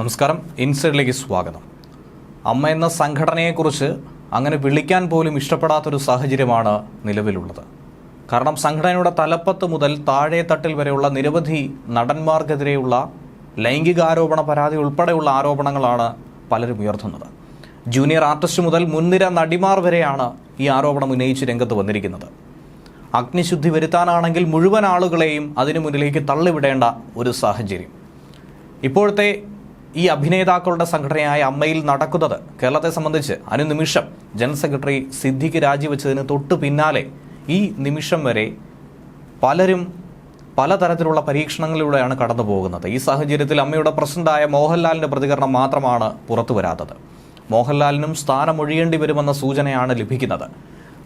നമസ്കാരം. ഇൻസൈഡിലേക്ക് സ്വാഗതം. അമ്മ എന്ന സംഘടനയെക്കുറിച്ച് അങ്ങനെ വിളിക്കാൻ പോലും ഇഷ്ടപ്പെടാത്തൊരു സാഹചര്യമാണ് നിലവിലുള്ളത്. കാരണം സംഘടനയുടെ തലപ്പത്ത് മുതൽ താഴെ തട്ടിൽ വരെയുള്ള നിരവധി നടന്മാർക്കെതിരെയുള്ള ലൈംഗികാരോപണ പരാതി ഉൾപ്പെടെയുള്ള ആരോപണങ്ങളാണ് പലരും ഉയർത്തുന്നത്. ജൂനിയർ ആർട്ടിസ്റ്റ് മുതൽ മുൻനിര നടിമാർ വരെയാണ് ഈ ആരോപണം ഉന്നയിച്ച് രംഗത്ത് വന്നിരിക്കുന്നത്. അഗ്നിശുദ്ധി വരുത്താനാണെങ്കിൽ മുഴുവൻ ആളുകളെയും അതിനു മുന്നിലേക്ക് തള്ളിവിടേണ്ട ഒരു സാഹചര്യം. ഇപ്പോഴത്തെ ഈ അഭിനേതാക്കളുടെ സംഘടനയായ അമ്മയിൽ നടക്കുന്നത് കേരളത്തെ സംബന്ധിച്ച് അനുനിമിഷം ജനറൽ സെക്രട്ടറി സിദ്ദിഖ് രാജിവെച്ചതിന് തൊട്ടു പിന്നാലെ ഈ നിമിഷം വരെ പലരും പലതരത്തിലുള്ള പരീക്ഷണങ്ങളിലൂടെയാണ് കടന്നു പോകുന്നത്. ഈ സാഹചര്യത്തിൽ അമ്മയുടെ പ്രസിഡന്റായ മോഹൻലാലിന്റെ പ്രതികരണം മാത്രമാണ് പുറത്തു വരാത്തത്. മോഹൻലാലിനും സ്ഥാനമൊഴിയേണ്ടി വരുമെന്ന സൂചനയാണ് ലഭിക്കുന്നത്.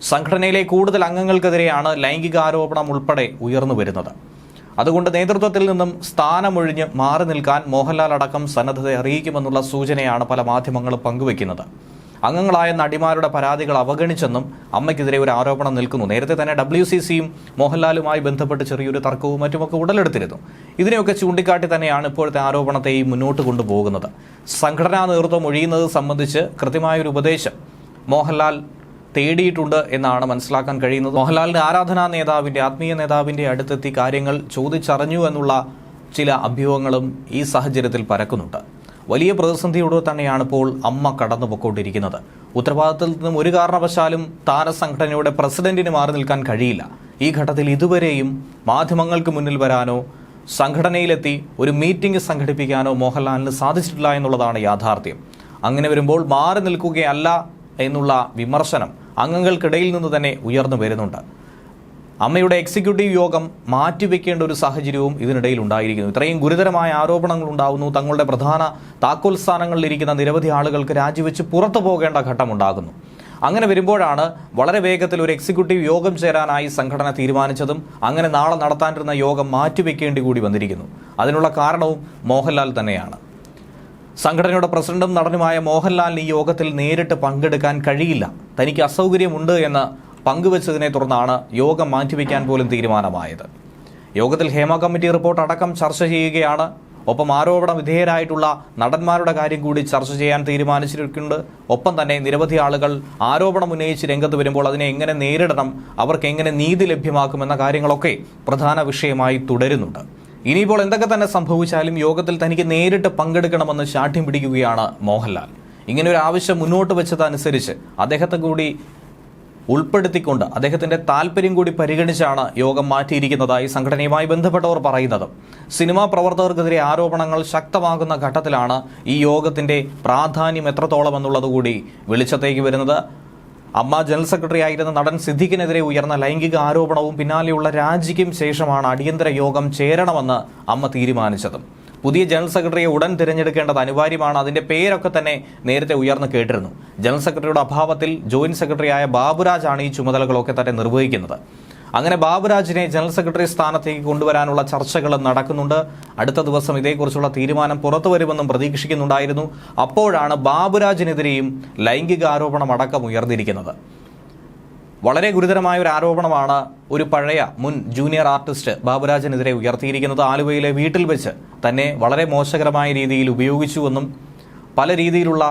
സംഘടനയിലെ കൂടുതൽ അംഗങ്ങൾക്കെതിരെയാണ് ലൈംഗികാരോപണം ഉൾപ്പെടെ ഉയർന്നു വരുന്നത്. അതുകൊണ്ട് നേതൃത്വത്തിൽ നിന്നും സ്ഥാനമൊഴിഞ്ഞ് മാറി നിൽക്കാൻ മോഹൻലാൽ അടക്കം സന്നദ്ധത അറിയിക്കുമെന്നുള്ള സൂചനയാണ് പല മാധ്യമങ്ങളും പങ്കുവയ്ക്കുന്നത്. അംഗങ്ങളായ നടിമാരുടെ പരാതികൾ അവഗണിച്ചെന്നും അമ്മയ്ക്കെതിരെ ഒരു ആരോപണം നിൽക്കുന്നു. നേരത്തെ തന്നെ ഡബ്ല്യു സി സിയും മോഹൻലാലുമായി ബന്ധപ്പെട്ട് ചെറിയൊരു തർക്കവും മറ്റുമൊക്കെ ഉടലെടുത്തിരുന്നു. ഇതിനെയൊക്കെ ചൂണ്ടിക്കാട്ടി തന്നെയാണ് ഇപ്പോഴത്തെ ആരോപണത്തെയും മുന്നോട്ട് കൊണ്ടുപോകുന്നത്. സംഘടനാ നേതൃത്വം ഒഴിയുന്നത് സംബന്ധിച്ച് കൃത്യമായൊരു ഉപദേശം മോഹൻലാൽ തേടിയിട്ടുണ്ട് എന്നാണ് മനസ്സിലാക്കാൻ കഴിയുന്നത്. മോഹൻലാലിന്റെ ആരാധനാ നേതാവിന്റെ ആത്മീയ നേതാവിന്റെ അടുത്തെത്തി കാര്യങ്ങൾ ചോദിച്ചറിഞ്ഞു എന്നുള്ള ചില അഭ്യൂഹങ്ങളും ഈ സാഹചര്യത്തിൽ പരക്കുന്നുണ്ട്. വലിയ പ്രതിസന്ധിയോട് തന്നെയാണ് ഇപ്പോൾ അമ്മ കടന്നു പൊക്കോണ്ടിരിക്കുന്നത് ഉത്തരവാദിത്തത്തിൽ നിന്നും ഒരു കാരണവശാലും താരസംഘടനയുടെ പ്രസിഡന്റിന് മാറി നിൽക്കാൻ കഴിയില്ല. ഈ ഘട്ടത്തിൽ ഇതുവരെയും മാധ്യമങ്ങൾക്ക് മുന്നിൽ വരാനോ സംഘടനയിലെത്തി ഒരു മീറ്റിംഗ് സംഘടിപ്പിക്കാനോ മോഹൻലാലിന് സാധിച്ചിട്ടില്ല എന്നുള്ളതാണ് യാഥാർത്ഥ്യം. അങ്ങനെ വരുമ്പോൾ മാറി നിൽക്കുകയല്ല എന്നുള്ള വിമർശനം അംഗങ്ങൾക്കിടയിൽ നിന്ന് തന്നെ ഉയർന്നു വരുന്നുണ്ട്. അമ്മയുടെ എക്സിക്യൂട്ടീവ് യോഗം മാറ്റിവെക്കേണ്ട ഒരു സാഹചര്യവും ഇതിനിടയിൽ ഉണ്ടായിരിക്കുന്നു. ഇത്രയും ഗുരുതരമായ ആരോപണങ്ങൾ ഉണ്ടാകുന്നു തങ്ങളുടെ പ്രധാന താക്കോൽ സ്ഥാനങ്ങളിലിരിക്കുന്ന നിരവധി ആളുകൾക്ക് രാജിവെച്ച് പുറത്തു പോകേണ്ട ഘട്ടമുണ്ടാകുന്നു അങ്ങനെ വരുമ്പോഴാണ് വളരെ വേഗത്തിൽ ഒരു എക്സിക്യൂട്ടീവ് യോഗം ചേരാനായി സംഘടന തീരുമാനിച്ചതും അങ്ങനെ നാളെ നടത്താനിരുന്ന യോഗം മാറ്റിവെക്കേണ്ടി കൂടി വന്നിരിക്കുന്നു. അതിനുള്ള കാരണവും മോഹൻലാൽ തന്നെയാണ്. സംഘടനയുടെ പ്രസിഡന്റും നടനുമായ മോഹൻലാലിന് ഈ യോഗത്തിൽ നേരിട്ട് പങ്കെടുക്കാൻ കഴിയില്ല. തനിക്ക് അസൗകര്യമുണ്ട് എന്ന് പങ്കുവച്ചതിനെ തുടർന്നാണ് യോഗം മാറ്റിവെക്കാൻ പോലും തീരുമാനമായത്. യോഗത്തിൽ ഹേമ കമ്മിറ്റി റിപ്പോർട്ട് അടക്കം ചർച്ച ചെയ്യുകയാണ്. ഒപ്പം ആരോപണ വിധേയരായിട്ടുള്ള നടന്മാരുടെ കാര്യം കൂടി ചർച്ച ചെയ്യാൻ തീരുമാനിച്ചിട്ടുണ്ട് ഒപ്പം തന്നെ നിരവധി ആളുകൾ ആരോപണം ഉന്നയിച്ച് രംഗത്ത് വരുമ്പോൾ അതിനെ എങ്ങനെ നേരിടണം അവർക്ക് എങ്ങനെ നീതി ലഭ്യമാക്കുമെന്ന കാര്യങ്ങളൊക്കെ പ്രധാന വിഷയമായി തുടരുന്നുണ്ട്. ഇനിയിപ്പോൾ എന്തൊക്കെ തന്നെ സംഭവിച്ചാലും യോഗത്തിൽ തനിക്ക് നേരിട്ട് പങ്കെടുക്കണമെന്ന് ശാഠ്യം പിടിക്കുകയാണ് മോഹൻലാൽ. ഇങ്ങനെ ഒരു ആവശ്യം മുന്നോട്ട് വെച്ചതനുസരിച്ച് അദ്ദേഹത്തെ കൂടി ഉൾപ്പെടുത്തിക്കൊണ്ട് അദ്ദേഹത്തിന്റെ താല്പര്യം കൂടി പരിഗണിച്ചാണ് യോഗം മാറ്റിയിരിക്കുന്നതായി സംഘടനയുമായി ബന്ധപ്പെട്ടവർ പറയുന്നത്. സിനിമാ പ്രവർത്തകർക്കെതിരെ ആരോപണങ്ങൾ ശക്തമാകുന്ന ഘട്ടത്തിലാണ് ഈ യോഗത്തിന്റെ പ്രാധാന്യം എത്രത്തോളം എന്നുള്ളത് കൂടി വെളിച്ചത്തേക്ക് വരുന്നത്. അമ്മ ജനറൽ സെക്രട്ടറി ആയിരുന്ന നടൻ സിദ്ദിഖിനെതിരെ ഉയർന്ന ലൈംഗിക ആരോപണവും പിന്നാലെയുള്ള രാജിക്കും ശേഷമാണ് അടിയന്തര യോഗം ചേരണമെന്ന് അമ്മ തീരുമാനിച്ചത്. പുതിയ ജനറൽ സെക്രട്ടറിയെ ഉടൻ തിരഞ്ഞെടുക്കേണ്ടത് അനിവാര്യമാണ്. അതിന്റെ പേരൊക്കെ തന്നെ നേരത്തെ ഉയർന്നു കേട്ടിരുന്നു. ജനറൽ സെക്രട്ടറിയുടെ അഭാവത്തിൽ ജോയിന്റ് സെക്രട്ടറിയായ ബാബുരാജാണ് ഈ ചുമതലകളൊക്കെ തന്നെ നിർവഹിക്കുന്നത്. അങ്ങനെ ബാബുരാജിനെ ജനറൽ സെക്രട്ടറി സ്ഥാനത്തേക്ക് കൊണ്ടുവരാനുള്ള ചർച്ചകൾ നടക്കുന്നുണ്ട്. അടുത്ത ദിവസം ഇതേക്കുറിച്ചുള്ള തീരുമാനം പുറത്തു വരുമെന്നും പ്രതീക്ഷിക്കുന്നുണ്ടായിരുന്നു. അപ്പോഴാണ് ബാബുരാജിനെതിരെയും ലൈംഗിക ആരോപണം അടക്കം ഉയർന്നിരിക്കുന്നത്. വളരെ ഗുരുതരമായ ഒരു ആരോപണമാണ് ഒരു പഴയ മുൻ ജൂനിയർ ആർട്ടിസ്റ്റ് ബാബുരാജിനെതിരെ ഉയർത്തിയിരിക്കുന്നത്. ആലുവയിലെ വീട്ടിൽ വെച്ച് തന്നെ വളരെ മോശകരമായ രീതിയിൽ ഉപയോഗിച്ചുവെന്നും പല രീതിയിലുള്ള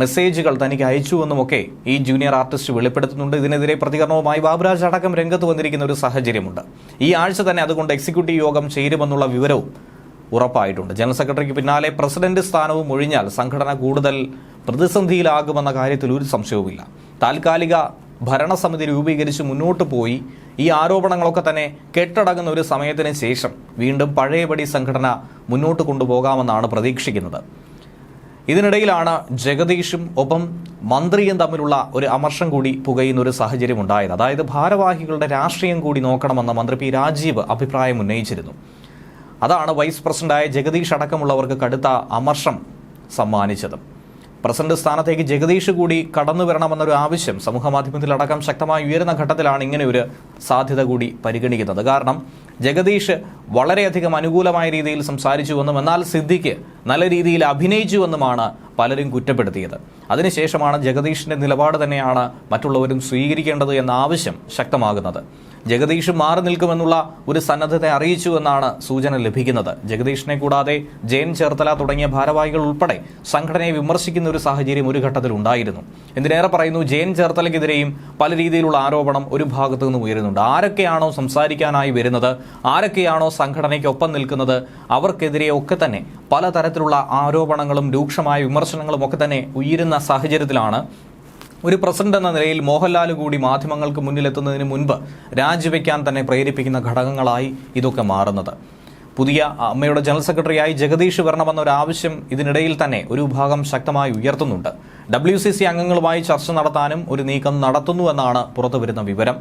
മെസ്സേജുകൾ തനിക്ക് അയച്ചു എന്നുമൊക്കെ ഈ ജൂനിയർ ആർട്ടിസ്റ്റ് വെളിപ്പെടുത്തുന്നുണ്ട്. ഇതിനെതിരെ പ്രതികരണവുമായി ബാബുരാജ് അടക്കം രംഗത്ത് വന്നിരിക്കുന്ന ഒരു സാഹചര്യമുണ്ട്. ഈ ആഴ്ച തന്നെ അതുകൊണ്ട് എക്സിക്യൂട്ടീവ് യോഗം ചേരുമെന്നുള്ള വിവരവും ഉറപ്പായിട്ടുണ്ട്. ജനറൽ സെക്രട്ടറിക്ക് പിന്നാലെ പ്രസിഡന്റ് സ്ഥാനവും ഒഴിഞ്ഞാൽ സംഘടന കൂടുതൽ പ്രതിസന്ധിയിലാകുമെന്ന കാര്യത്തിൽ ഒരു സംശയവുമില്ല. താൽക്കാലിക ഭരണസമിതി രൂപീകരിച്ച് മുന്നോട്ട് പോയി ഈ ആരോപണങ്ങളൊക്കെ തന്നെ കെട്ടടങ്ങുന്ന ഒരു സമയത്തിന് ശേഷം വീണ്ടും പഴയപടി സംഘടന മുന്നോട്ട് കൊണ്ടുപോകാമെന്നാണ് പ്രതീക്ഷിക്കുന്നത്. ഇതിനിടയിലാണ് ജഗദീഷും ഒപ്പം മന്ത്രിയും തമ്മിലുള്ള ഒരു അമർഷം കൂടി പുകയുന്ന ഒരു സാഹചര്യം ഉണ്ടായത് അതായത് ഭാരവാഹികളുടെ രാഷ്ട്രീയം കൂടി നോക്കണമെന്ന് മന്ത്രി പി രാജീവ് അഭിപ്രായം ഉന്നയിച്ചിരുന്നു. അതാണ് വൈസ് പ്രസിഡന്റായ ജഗദീഷ് അടക്കമുള്ളവർക്ക് കടുത്ത അമർഷം സമ്മാനിച്ചത്. പ്രസിഡന്റ് സ്ഥാനത്തേക്ക് ജഗദീഷ് കൂടി കടന്നു വരണമെന്നൊരു ആവശ്യം സമൂഹ മാധ്യമത്തിലടക്കം ശക്തമായി ഉയരുന്ന ഘട്ടത്തിലാണ് ഇങ്ങനെ ഒരു സാധ്യത കൂടി പരിഗണിക്കുന്നത്. കാരണം ജഗദീഷ് വളരെയധികം അനുകൂലമായ രീതിയിൽ സംസാരിച്ചുവെന്നും എന്നാൽ സിദ്ദിഖ് നല്ല രീതിയിൽ അഭിനയിച്ചുവെന്നുമാണ് പലരും കുറ്റപ്പെടുത്തിയത്. അതിനുശേഷമാണ് ജഗദീഷിന്റെ നിലപാട് തന്നെയാണ് മറ്റുള്ളവരും സ്വീകരിക്കേണ്ടത് എന്ന ആവശ്യം ശക്തമാകുന്നത്. ജഗദീഷ് മാറി നിൽക്കുമെന്നുള്ള ഒരു സന്നദ്ധത അറിയിച്ചു എന്നാണ് സൂചന ലഭിക്കുന്നത്. ജഗദീഷിനെ കൂടാതെ ജയൻ ചേർത്തല തുടങ്ങിയ ഭാരവാഹികൾ ഉൾപ്പെടെ സംഘടനയെ വിമർശിക്കുന്ന ഒരു സാഹചര്യം ഒരു ഘട്ടത്തിൽ ഉണ്ടായിരുന്നു. എന്തിനേറെ പറയുന്നു ജയൻ ചേർത്തലയ്ക്കെതിരെയും പല രീതിയിലുള്ള ആരോപണം ഒരു ഭാഗത്തു നിന്നും ഉയരുന്നുണ്ട്. ആരൊക്കെയാണോ സംസാരിക്കാനായി വരുന്നത് ആരൊക്കെയാണോ സംഘടനയ്ക്കൊപ്പം നിൽക്കുന്നത് അവർക്കെതിരെ ഒക്കെ തന്നെ പലതരത്തിലുള്ള ആരോപണങ്ങളും രൂക്ഷമായ വിമർശനങ്ങളും ഒക്കെ തന്നെ ഉയരുന്ന സാഹചര്യത്തിലാണ് ഒരു പ്രസിഡന്റ് എന്ന നിലയിൽ മോഹൻലാൽ കൂടി മാധ്യമങ്ങൾക്ക് മുന്നിലെത്തുന്നതിന് മുൻപ് രാജിവെക്കാൻ തന്നെ പ്രേരിപ്പിക്കുന്ന ഘടകങ്ങളായി ഇതൊക്കെ മാറുന്നത്. പുതിയ അമ്മയുടെ ജനറൽ സെക്രട്ടറിയായി ജഗദീഷ് വരണമെന്ന ഒരു ആവശ്യം ഇതിനിടയിൽ തന്നെ ഒരു ഭാഗം ശക്തമായി ഉയർത്തുന്നുണ്ട്. ഡബ്ല്യു സി സി അംഗങ്ങളുമായി ചർച്ച നടത്താനും ഒരു നീക്കം നടത്തുന്നുവെന്നാണ് പുറത്തുവരുന്ന വിവരം.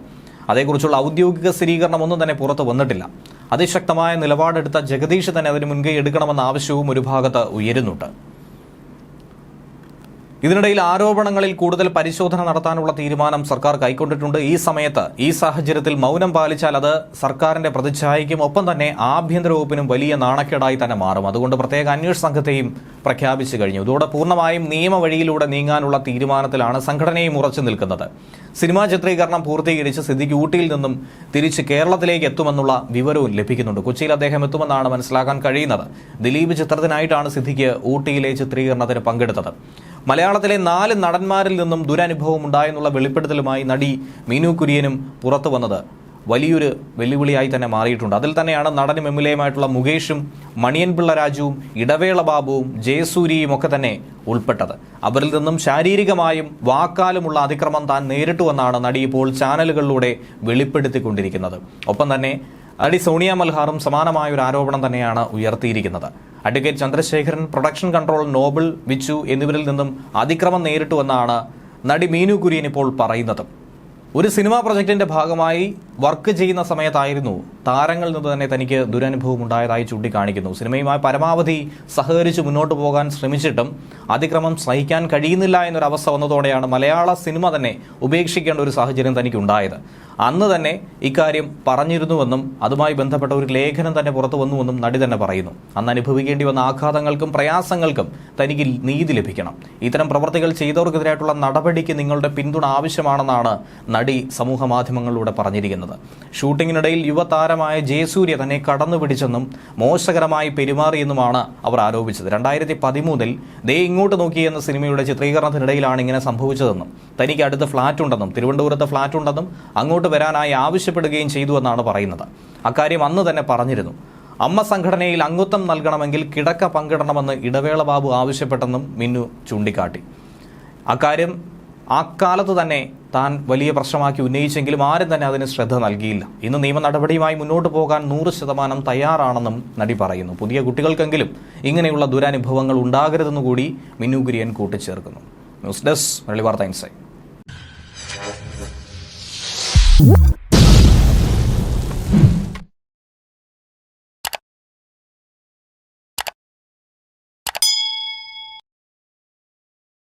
അതേക്കുറിച്ചുള്ള ഔദ്യോഗിക സ്ഥിരീകരണം ഒന്നും തന്നെ പുറത്തു വന്നിട്ടില്ല. അതിശക്തമായ നിലപാടെടുത്ത ജഗദീഷ് തന്നെ അതിന് മുൻകൈ എടുക്കണമെന്ന ആവശ്യവും ഒരു ഭാഗത്ത് ഉയരുന്നുണ്ട്. ഇതിനിടയിൽ ആരോപണങ്ങളിൽ കൂടുതൽ പരിശോധന നടത്താനുള്ള തീരുമാനം സർക്കാർ കൈക്കൊണ്ടിട്ടുണ്ട്. ഈ സമയത്ത് ഈ സാഹചര്യത്തിൽ മൗനം പാലിച്ചാൽ അത് സർക്കാരിന്റെ പ്രതിച്ഛായയ്ക്കും ഒപ്പം തന്നെ ആഭ്യന്തര വകുപ്പിനും വലിയ നാണക്കേടായി തന്നെ മാറും. അതുകൊണ്ട് പ്രത്യേക അന്വേഷണ സംഘത്തെയും പ്രഖ്യാപിച്ചു കഴിഞ്ഞു. ഇതോടെ പൂർണമായും നിയമവഴിയിലൂടെ നീങ്ങാനുള്ള തീരുമാനത്തിലാണ് സംഘടനയും ഉറച്ചു നിൽക്കുന്നത്. സിനിമാ ചിത്രീകരണം പൂർത്തീകരിച്ച് സിദ്ദിഖ് ഊട്ടിയിൽ നിന്നും തിരിച്ച് കേരളത്തിലേക്ക് എത്തുമെന്നുള്ള വിവരവും ലഭിക്കുന്നുണ്ട്. കൊച്ചിയിൽ അദ്ദേഹം എത്തുമെന്നാണ് മനസ്സിലാക്കാൻ കഴിയുന്നത്. ദിലീപ് ചിത്രത്തിനായിട്ടാണ് സിദ്ദിഖ് ഊട്ടിയിലെ ചിത്രീകരണത്തിന് പങ്കെടുത്തത്. മലയാളത്തിലെ നാല് നടന്മാരിൽ നിന്നും ദുരനുഭവം ഉണ്ടായെന്നുള്ള വെളിപ്പെടുത്തലുമായി നടി മീനു കുര്യനും പുറത്തു വന്നത്. വലിയൊരു വെല്ലുവിളിയായി തന്നെ മാറിയിട്ടുണ്ട്. അതിൽ തന്നെയാണ് നടനും എം എൽ മുകേഷും മണിയൻപിള്ള രാജുവും ഇടവേള ബാബുവും ജയസൂരിയും ഒക്കെ തന്നെ ഉൾപ്പെട്ടത്. അവരിൽ നിന്നും ശാരീരികമായും വാക്കാലുമുള്ള അതിക്രമം താൻ നേരിട്ടുവെന്നാണ് നടി ഇപ്പോൾ ചാനലുകളിലൂടെ വെളിപ്പെടുത്തിക്കൊണ്ടിരിക്കുന്നത്. ഒപ്പം തന്നെ നടി സോണിയ മൽഹാറും സമാനമായ ഒരു ആരോപണം തന്നെയാണ് ഉയർത്തിയിരിക്കുന്നത്. Advocate Chandrasekharan production control Noble Vichu എന്നിവരിൽ നിന്നും അതിക്രമം നേരിട്ടുവെന്നാണ് നടി മീനു കുര്യൻ ഇപ്പോൾ പറയുന്നത്. ഒരു സിനിമാ പ്രൊജക്ടിന്റെ ഭാഗമായി വർക്ക് ചെയ്യുന്ന സമയത്തായിരുന്നു താരങ്ങളിൽ നിന്ന് തന്നെ തനിക്ക് ദുരനുഭവം ഉണ്ടായതായി ചൂണ്ടിക്കാണിക്കുന്നു. സിനിമയുമായി പരമാവധി സഹകരിച്ച് മുന്നോട്ട് പോകാൻ ശ്രമിച്ചിട്ടും അതിക്രമം സഹിക്കാൻ കഴിയുന്നില്ല എന്നൊരവസ്ഥ വന്നതോടെയാണ് മലയാള സിനിമ തന്നെ ഉപേക്ഷിക്കേണ്ട ഒരു സാഹചര്യം തനിക്കുണ്ടായത്. അന്ന് തന്നെ ഇക്കാര്യം പറഞ്ഞിരുന്നുവെന്നും അതുമായി ബന്ധപ്പെട്ട ഒരു ലേഖനം തന്നെ പുറത്തു വന്നുവെന്നും നടി തന്നെ പറയുന്നു. അന്ന് അനുഭവിക്കേണ്ടി വന്ന ആഘാതങ്ങൾക്കും പ്രയാസങ്ങൾക്കും തനിക്ക് നീതി ലഭിക്കണം. ഇത്തരം പ്രവർത്തികൾ ചെയ്തവർക്കെതിരായിട്ടുള്ള നടപടിക്ക് നിങ്ങളുടെ പിന്തുണ ആവശ്യമാണെന്നാണ് നടി സമൂഹ മാധ്യമങ്ങളിലൂടെ പറഞ്ഞിരിക്കുന്നത്. ഷൂട്ടിങ്ങിനിടയിൽ യുവതാരമായ ജയസൂര്യ തന്നെ കടന്നു പിടിച്ചെന്നും മോശകരമായി പെരുമാറിയെന്നുമാണ് അവർ ആരോപിച്ചത്. രണ്ടായിരത്തി പതിമൂന്നിൽ ദേ ഇങ്ങോട്ട് നോക്കി എന്ന സിനിമയുടെ ചിത്രീകരണത്തിനിടയിലാണ് ഇങ്ങനെ സംഭവിച്ചതെന്നും തനിക്ക് അടുത്ത് ഫ്ളാറ്റ് ഉണ്ടെന്നും തിരുവനന്തപുരത്ത് ഫ്ളാറ്റ് ഉണ്ടെന്നും അങ്ങോട്ട് വരാനായി ആവശ്യപ്പെടുകയും ചെയ്തുവെന്നാണ് പറയുന്നത്. അക്കാര്യം അന്ന് തന്നെ പറഞ്ഞിരുന്നു. അമ്മ സംഘടനയിൽ അംഗത്വം നൽകണമെങ്കിൽ കിടക്ക പങ്കിടണമെന്ന് ഇടവേള ബാബു ആവശ്യപ്പെട്ടെന്നും മിന്നു ചൂണ്ടിക്കാട്ടി. അക്കാര്യം ആ കാലത്ത് തന്നെ താൻ വലിയ പ്രശ്നമാക്കി ഉന്നയിച്ചെങ്കിലും ആരും തന്നെ അതിന് ശ്രദ്ധ നൽകിയില്ല. ഇന്ന് നിയമ നടപടിയുമായി മുന്നോട്ട് പോകാൻ നൂറ് ശതമാനം തയ്യാറാണെന്നും നടി പറയുന്നു. പുതിയ കുട്ടികൾക്കെങ്കിലും ഇങ്ങനെയുള്ള ദുരനുഭവങ്ങൾ ഉണ്ടാകരുതെന്ന് കൂടി മിന്നു കുര്യൻ കൂട്ടിച്ചേർക്കുന്നു. ന്യൂസ് ഡെസ്ക് വാർത്ത ഇൻസൈറ്റ്